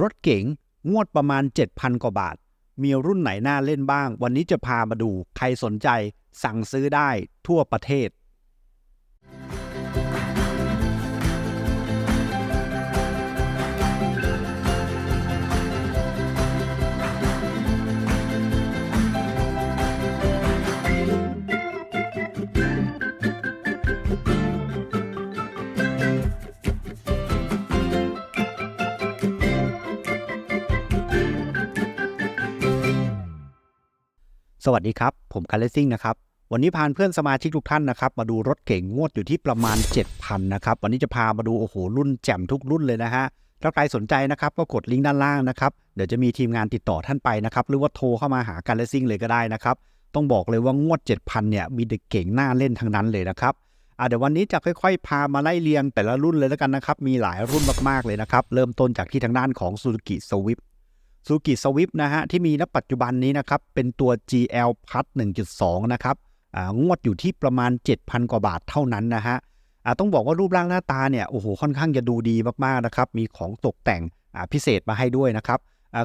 รถเก๋งงวดประมาณ 7,000 กว่าบาท มีรุ่นไหนน่าเล่นบ้าง วันนี้จะพามาดู ใครสนใจสั่งซื้อได้ทั่วประเทศ สวัสดีครับ ผมคันเลซิ่งนะครับ วันนี้พาเพื่อนสมาชิกทุกท่านนะครับ มาดูรถเก่งงวดอยู่ที่ประมาณ 7,000 นะครับ วันนี้จะพามาดูโอ้โหรุ่นแจ่มทุกรุ่นเลยนะฮะ ถ้าใครสนใจนะครับก็กดลิงก์ด้านล่างนะครับ เดี๋ยวจะมีทีมงานติดต่อท่านไปนะครับ หรือว่าโทรเข้ามาหาการเลซิ่งเลยก็ได้นะครับ ต้องบอกเลยว่างวด 7,000 เนี่ยมีเด็กเก่งหน่าเล่นทั้งนั้นเลยนะครับเดี๋ยววันนี้จะค่อยๆ พามาไล่เรียงแต่ละรุ่นเลยแล้วกันนะครับ มีหลายรุ่นมากๆเลยนะครับ เริ่มต้นจากที่ทางด้านของ Suzuki Swift ซูกิสวิฟนะฮะที่มีณปัจจุบันนี้นะครับเป็นตัว GL Plus 1.2 นะครับงวดอยู่ที่ประมาณ 7,000 กว่าบาทเท่านั้นนะฮะต้องบอกว่ารูปร่างหน้าตาเนี่ยโอ้โหค่อนข้างจะดูดีมากๆนะครับมีของตกแต่งพิเศษมาให้ด้วยนะครับ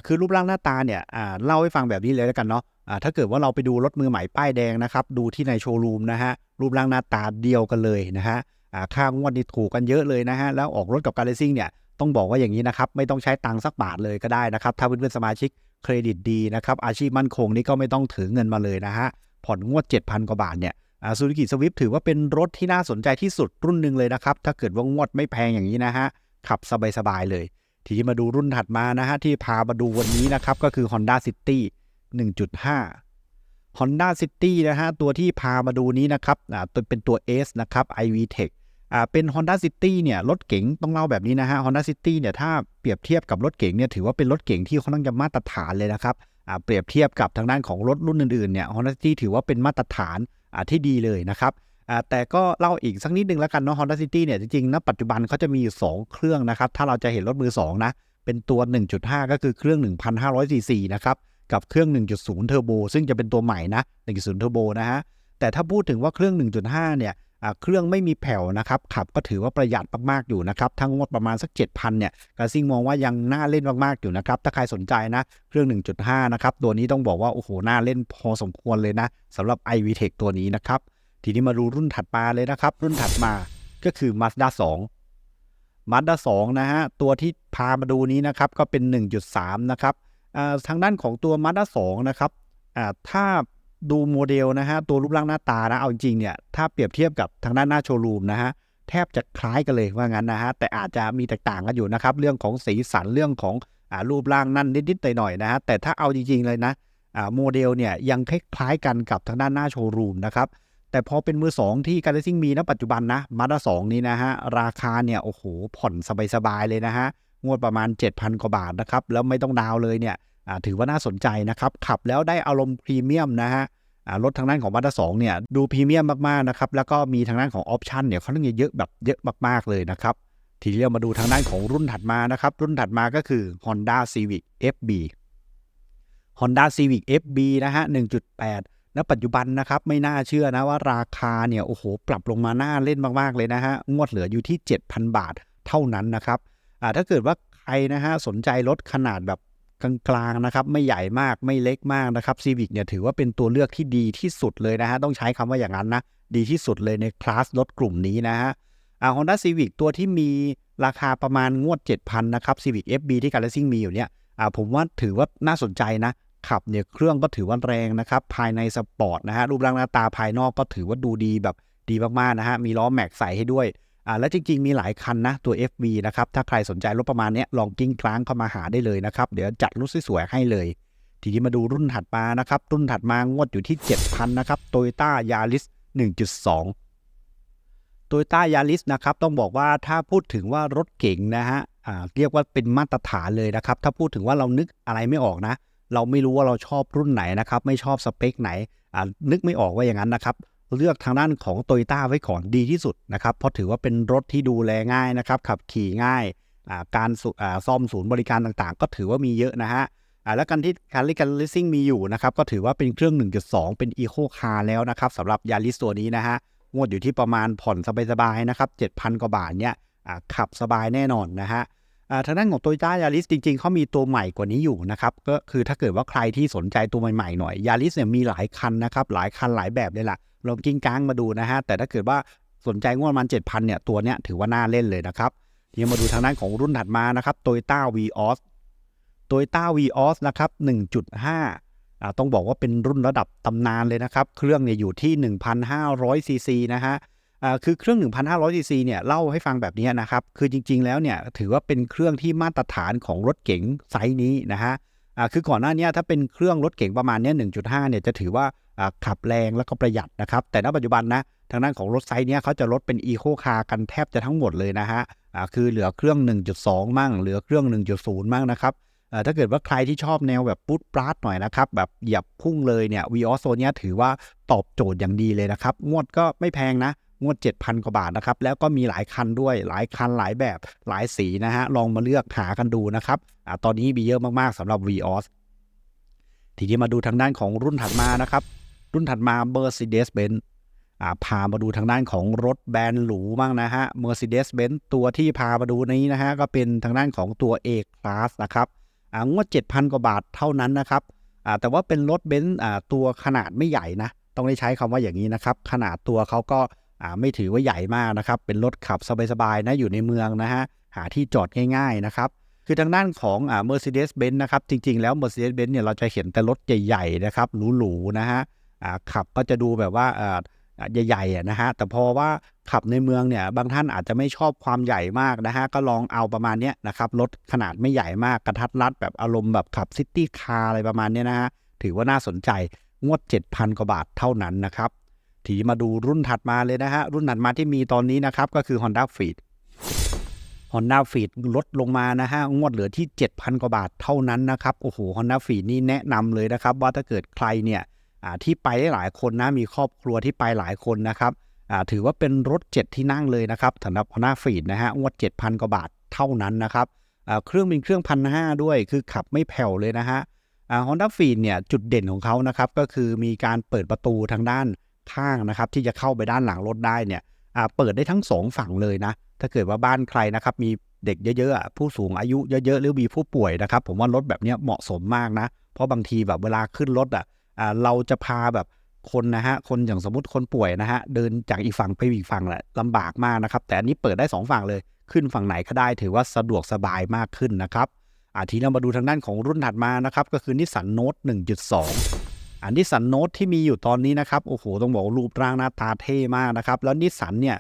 คือรูปร่างหน้าตาเนี่ยเล่าให้ฟังแบบนี้เลยแล้วกันเนาะถ้าเกิดว่าเราไปดูรถมือใหม่ป้ายแดงนะครับดูที่ในโชว์รูมนะฮะรูปร่างหน้าตาเดียวกันเลยนะฮะอ่าค่างวดนี่ถูกกันเยอะเลยนะฮะแล้วออกรถกับการเลซิ่งเนี่ย ต้องบอกว่าอย่างนี้นะครับ ไม่ต้องใช้ตังค์สักบาทเลยก็ได้นะครับ ถ้าเพื่อนๆสมาชิกเครดิตดีนะครับ อาชีพมั่นคงนี่ก็ไม่ต้องถือเงินมาเลยนะฮะ ผ่อนงวด 7,000 กว่าบาทเนี่ยซูซูกิสวิฟถือว่าเป็นรถที่น่าสนใจที่สุดรุ่นหนึ่งเลยนะครับ ถ้าเกิดว่างวดไม่แพงอย่างนี้นะฮะ ขับสบายๆเลย ทีนี้มาดูรุ่นถัดมานะฮะที่พามาดูวันนี้นะครับก็คือ Honda City 1.5 Honda City นะฮะตัวที่พามาดูนี้นะครับอ่าตัวเป็นตัว S นะครับ iV Tech อ่าเป็น Honda City เนี่ยรถเก๋งต้องเล่าแบบนี้นะฮะ Honda City เนี่ยถ้าเปรียบเทียบกับรถเก๋งเนี่ยถือว่าเป็นรถเก๋งที่ค่อนข้างจะมาตรฐานเลยนะครับอ่าเปรียบเทียบกับทางด้านของรถรุ่นอื่นๆเนี่ย Honda City ถือว่าเป็นมาตรฐานอ่าที่ดีเลยนะครับอ่าแต่ก็เล่าอีกสักนิดนึงแล้วกันเนาะ Honda City เนี่ยจริงๆณปัจจุบันเขาจะมีอยู่2เครื่องนะครับถ้าเราจะเห็นรถมือ2นะเป็นตัว 1.5 ก็คือเครื่อง 1,500ซีซีนะครับกับเครื่อง 1.0 เทอร์โบซึ่งจะเป็นตัวใหม่นะ 1.0 เทอร์โบนะฮะแต่ถ้าพูดถึงว่าเครื่อง 1.5 เนี่ย เครื่องไม่มีแผ่วนะครับขับก็ถือว่าประหยัดมากๆอยู่นะครับทั้งงวดประมาณสัก 7,000เนี่ยกาซิ่งมองว่ายังน่าเล่นมากๆอยู่นะครับถ้าใครสนใจนะเครื่อง 1.5 นะครับตัวนี้ต้องบอกว่า โอ้โห น่าเล่นพอสมควรเลยนะสำหรับ i v t e c h ตัวนี้นะครับ ทีนี้มาดูรุ่นถัดมาเลยนะครับ รุ่นถัดมาก็คือ Mazda 2 Mazda 2นะฮะตัวที่พามาดูนี้นะครับก็เป็น 1.3 นะครับทางด้านของตัว Mazda 2นะครับถ้า ดูโมเดลนะฮะตัวรูปร่างหน้าตานะเอาจริงเนี่ยถ้าเปรียบเทียบกับทางด้านหน้าโชว์รูมนะฮะแทบจะคล้ายกันเลยว่างั้นนะฮะแต่อาจจะมีแตกต่างกันอยู่นะครับเรื่องของสีสันเรื่องของอ่ารูปร่างนั่นนิดๆหน่อยๆนะฮะแต่ถ้าเอาจริงๆเลยนะอ่าโมเดลเนี่ยยังคล้ายๆกันกับทางด้านหน้าโชว์รูมนะครับแต่พอเป็นมือ 2 ที่การเลซิ่งมีณปัจจุบันนะมาด้าสนี้นะฮะราคาเนี่ยโอ้โหผ่อนสบายๆเลยนะฮะงวดประมาณ 7,000 กว่าบาทนะครับแล้วไม่ต้องดาวเลยเนี่ย ถือว่าน่าสนใจนะครับ ขับแล้วได้อารมณ์พรีเมียมนะฮะรถทางด้านของมาด้าสองเนี่ยดูพรีเมียมมากๆนะครับแล้วก็มีทางด้านของออปชันเนี่ยเขาต้องเยอะแบบเยอะมากๆเลยนะครับทีนี้เรามาดูทางด้านของรุ่นถัดมานะครับ รุ่นถัดมาก็คือ Honda Civic FB Honda Civic FB นะฮะ 1.8ณปัจจุบันนะครับ ไม่น่าเชื่อนะว่าราคาเนี่ย โอ้โห ปรับลงมาน่าเล่นมาก ๆ เลยนะฮะ งวดเหลืออยู่ที่ 7,000 บาทเท่านั้นนะครับ อ่า ถ้าเกิดว่าใครนะฮะ สนใจรถขนาดแบบ กลางๆนะครับไม่ใหญ่มากไม่เล็กมากนะครับซีวิกเนี่ยถือว่าเป็นตัวเลือกที่ดีที่สุดเลยนะฮะต้องใช้คำว่าอย่างนั้นนะดีที่สุดเลยในคลาสรถกลุ่มนี้นะฮะอ่า Honda Civic ตัวที่มีราคาประมาณงวด 7,000นะครับ Civic FB ที่การเลซิ่งมีอยู่เนี่ยอ่าผมว่าถือว่าน่าสนใจนะขับเนี่ยเครื่องก็ถือว่าแรงนะครับภายในสปอร์ตนะฮะรูปร่างหน้าตาภายนอกก็ถือว่าดูดีแบบดีมากๆนะฮะมีล้อแม็กใส่ให้ด้วย อ่าและจริง ๆ มีหลายคันนะตัว FV นะครับถ้าใครสนใจรถประมาณนี้ลองกิ้งกลางเข้ามาหาได้เลยนะครับ เดี๋ยวจัดรุ่นสวยๆให้เลย ทีนี้มาดูรุ่นถัดมานะครับ รุ่นถัดมางวดอยู่ที่ 7,000 นะครับ Toyota Yaris 1.2 Toyota Yaris นะครับต้องบอกว่าถ้าพูดถึงว่ารถเก๋งนะฮะอ่าเรียกว่าเป็นมาตรฐานเลยนะครับ ถ้าพูดถึงว่าเรานึกอะไรไม่ออกนะ เราไม่รู้ว่าเราชอบรุ่นไหนนะครับ ไม่ชอบสเปคไหนอ่านึกไม่ออกว่าอย่างนั้นนะครับ เลือกทางด้านของ t o y ต้าไว้ก่อนดีที่สุดนะครับ เพราะถือว่าเป็นรถที่ดูแลง่ายนะครับ ขับขี่ง่าย การซ่อมศูนย์บริการต่างๆ ก็ถือว่ามีเยอะนะฮะแล้วกันที่การลิการลิซิ่งมีอยู่นะครับ ก็ถือว่าเป็นเครื่อง 1.2 เป็นอีโคคาร์แล้วนะครับสำหรับยาริสตัวนี้นะฮะงวดอยู่ที่ประมาณผ่อนสบายๆนะครับ 7,000 กว่าบาทเนี่ยขับสบายแน่นอนนะฮะทางด้านของ Toyota Yaris จริงๆ เขามีตัวใหม่กว่านี้อยู่นะครับ ก็คือถ้าเกิดว่าใครที่สนใจตัวใหม่ๆหน่อย Yaris เนี่ยมีหลายคันนะครับ หลายคันหลายแบบเลยล่ะ ลองกิ้งก้างมาดูนะฮะ แต่ถ้าเกิดว่าสนใจงวดมัน 7,000 เนี่ย ตัวเนี้ยถือว่าน่าเล่นเลยนะครับทีนี้มาดูทางด้านของรุ่นถัดมานะครับ Toyota Vios Toyota Vios นะครับ 1.5อ่าต้องบอกว่าเป็นรุ่นระดับตำนานเลยนะครับ เครื่องเนี่ยอยู่ที่ 1,500ซีซีนะฮะอ่าคือเครื่อง 1,500ซีซีเนี่ยเล่าให้ฟังแบบนี้นะครับ คือจริง ๆ แล้วเนี่ยถือว่าเป็นเครื่องที่มาตรฐานของรถเก๋งไซส์นี้นะฮะอ่าคือก่อนหน้านี้ถ้าเป็นเครื่องรถเก๋งประมาณเนี้ย1.5เนี่ยจะถือว่า ขับแรงแล้วก็ประหยัดนะครับ แต่ณปัจจุบันนะทางด้านของรถไซส์เนี้ยเขาจะลดเป็นอีโคคาร์กันแทบจะทั้งหมดเลยนะฮะคือเหลือเครื่อง 1.2 มั่ง เหลือเครื่อง 1.0 มั่งนะครับถ้าเกิดว่าใครที่ชอบแนวแบบปุ๊ดปราดหน่อยนะครับ แบบเหยียบพุ่งเลยเนี่ยวีออสโซเนี้ยถือว่าตอบโจทย์อย่างดีเลยนะครับ งวดก็ไม่แพงนะ งวด 7,000 กว่าบาทนะครับ แล้วก็มีหลายคันด้วยหลายคันหลายแบบหลายสีนะฮะ ลองมาเลือกหากันดูนะครับอตอนนี้มีเยอะมากๆสำหรับ Vios ทีนี้มาดูทางด้านของรุ่นถัดมานะครับ รุ่นถัดมา Mercedes-Benz อ่าพามาดูทางด้านของรถแบรนด์หรูบ้างนะฮะ Mercedes-Benz นี้ที่พามาดูนี้นะฮะ ก็เป็นทางด้านของตัว A-Class นะครับอ่างวด 7,000 กว่าบาทเท่านั้นนะครับอ่าแต่ว่าเป็นรถเบนซ์อ่าตัวขนาดไม่ใหญ่นะ ต้องได้ใช้คำว่าอย่างนี้นะครับ ขนาดตัวเขาก็อ่าไม่ถือว่าใหญ่มากนะครับ เป็นรถขับสบายๆนะอยู่ในเมืองนะฮะ หาที่จอดง่าย ๆ นะครับคือทางด้านของอ่า Mercedes-Benz นะครับ จริง ๆ แล้ว Mercedes-Benz เนี่ยเราจะเห็นแต่รถใหญ่ ๆ นะครับหรูๆนะฮะ ขับก็จะดูแบบว่าใหญ่ๆนะฮะแต่พอว่าขับในเมืองเนี่ยบางท่านอาจจะไม่ชอบความใหญ่มากนะฮะก็ลองเอาประมาณเนี้ยนะครับรถขนาดไม่ใหญ่มากกระทัดรัดแบบอารมณ์แบบขับซิตี้คาร์อะไรประมาณเนี้ยนะฮะถือว่าน่าสนใจงวด 7,000 กว่าบาทเท่านั้นนะครับทีมาดูรุ่นถัดมาเลยนะฮะรุ่นถัดมาที่มีตอนนี้นะครับก็คือ Honda Fit Honda Fit ลดลงมานะฮะงวดเหลือที่ 7,000 กว่าบาทเท่านั้นนะครับโอ้โห Honda Fit นี่แนะนำเลยนะครับว่าถ้าเกิดใครเนี่ย ที่ไปได้หลายคนนะมีครอบครัวที่ไปหลายคนนะครับถือว่าเป็นรถ 7 ที่นั่งเลยนะครับสำหรับ Honda f e e d นะฮะงวด7,000 กว่าบาทเท่านั้นนะครับเครื่องเป็นเครื่องพันห้าด้วยคือขับไม่แผ่วเลยนะฮะฮอ่า Honda f e e d เนี่ยจุดเด่นของเขานะครับก็คือมีการเปิดประตูทางด้านข้างนะครับที่จะเข้าไปด้านหลังรถได้เนี่ยเปิดได้ทั้งสองฝั่งเลยนะถ้าเกิดว่าบ้านใครนะครับมีเด็กเยอะๆ ผู้สูงอายุเยอะๆ หรือมีผู้ป่วยนะครับ ผมว่ารถแบบนี้เหมาะสมมากนะ เพราะบางทีแบบเวลาขึ้นรถอะ อ่าเราจะพาแบบคนนะฮะคนอย่างสมมติคนป่วยนะฮะเดินจากอีกฝั่งไปอีกฝั่งแหละลำบากมากนะครับ แต่อันนี้เปิดได้ 2 ฝั่งเลยขึ้นฝั่งไหนก็ได้ถือว่าสะดวกสบายมากขึ้นนะครับอาทีเรามาดูทางด้านของรุ่นถัดมานะครับก็คือนิสสันโนต1.2 อันนิสสันโนตที่มีอยู่ตอนนี้นะครับโอ้โหต้องบอกรูปร่างหน้าตาเท่มากนะครับแล้วนิสสันเนี่ย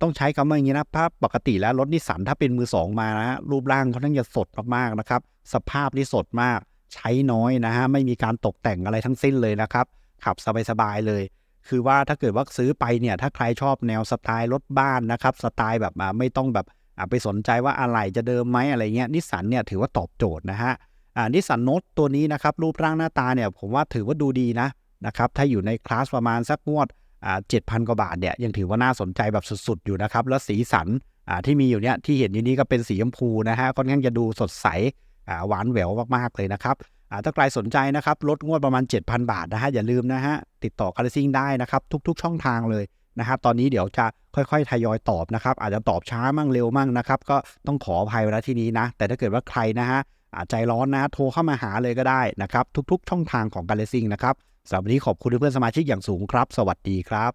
ต้องใช้คำว่าอย่างนี้นะถ้าปกติแล้วรถนิสสันถ้าเป็นมือสองมานะฮะรูปร่างเขาทั้งจะสดมากๆนะครับสภาพนี่สดมาก ใช้น้อยนะฮะไม่มีการตกแต่งอะไรทั้งสิ้นเลยนะครับ ขับสบายๆเลย คือว่าถ้าเกิดว่าซื้อไปเนี่ยถ้าใครชอบแนวสไตล์รถบ้านนะครับสไตล์แบบไม่ต้องแบบไปสนใจว่าอะไรจะเดิมไหมอะไรเงี้ยนิสสันเนี่ยถือว่าตอบโจทย์นะฮะนิสสันโนตตัวนี้นะครับรูปร่างหน้าตาเนี่ยผมว่าถือว่าดูดีนะนะครับถ้าอยู่ในคลาสประมาณสักงวดอ่าเจ็ดพันกว่าบาทเนี่ยยังถือว่าน่าสนใจแบบสุดๆอยู่นะครับแล้วสีสันที่มีอยู่เนี่ยที่เห็นอยู่นี้ก็เป็นสีชมพูนะฮะค่อนข้างจะดูสดใส หวานแหววมากๆเลยนะครับถ้าใครสนใจนะครับลดงวดประมาณ 7,000 บาทนะฮะอย่าลืมนะฮะติดต่อคารซิ่งได้นะครับทุกๆ ช่องทางเลยนะครับตอนนี้เดี๋ยวจะค่อยๆ ทยอยตอบนะครับ อาจจะตอบช้ามั่งเร็วมั่งนะครับ ก็ต้องขออภัยไว้ณที่นี้นะ แต่ถ้าเกิดว่าใครนะฮะใจร้อนนะโทรเข้ามาหาเลยก็ได้นะครับ ทุกๆ ช่องทางของการเลซิ่งนะครับสำหรับวันนี้ขอบคุณเพื่อนสมาชิกอย่างสูงครับ สวัสดีครับ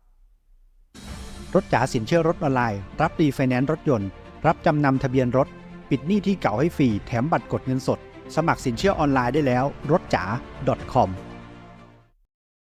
รถจ๋าสินเชื่อรถออนไลน์ รับรีไฟแนนซ์รถยนต์ รับจำนำทะเบียนรถ ปิดหนี้ที่เก่าให้ฟรี แถมบัตรกดเงินสด สมัครสินเชื่อออนไลน์ได้แล้วรถจ๋า .com